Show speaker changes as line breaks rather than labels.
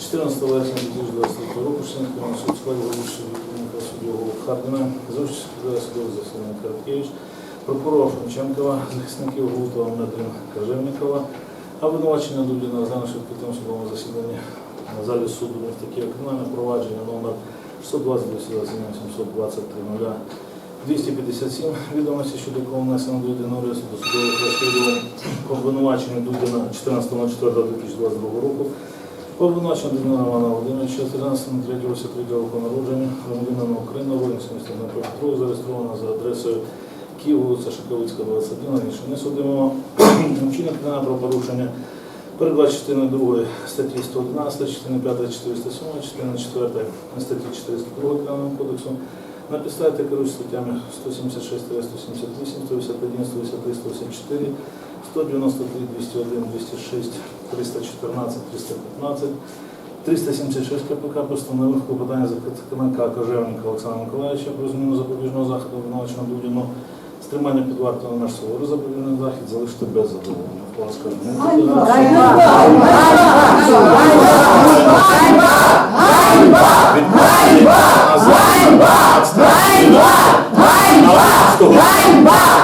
14 вересня 2020 року член Кримського вищого керівника судового Хардіна, зустріч судового засідання Карткевич, прокурор Шевченкова, захисників Гултова Медрина Кажевникова, обвинувачення винувачення Дудіна Назана Шевпітом судовому засіданні на залі суду в таке кримінальне провадження номер 620 720 257 відомості щодо якого внесено до єдиного реєстру досудових розслідувань по обвинуваченню Дудіна 14.04.2022 року Обвинувачено Дмитра Романа Володимировича 13.03 83 року народження, громадянина України, воїнського міста Дніпропетровськ, зареєстрована за адресою Київ, вулиця Шаковицька, 21, раніше не судимо. Вчинок кримінального правопорушення передбачено частиною 2 статті 111, частини 5, 407, частини 4 статті 402 Кримінального кодексу на підставі та керуючись статтями 176, 178, 151, 153, 184, 193, 201, 206, 314, 315, 376 КПК постановив клопотання захисника Кожевника Олександра Миколаївича про зміну запобіжного заходу обвинуваченого Дудіну стримання під вартою на наш суворий запобіжний захід залишити без задоволення. Будь ласка, не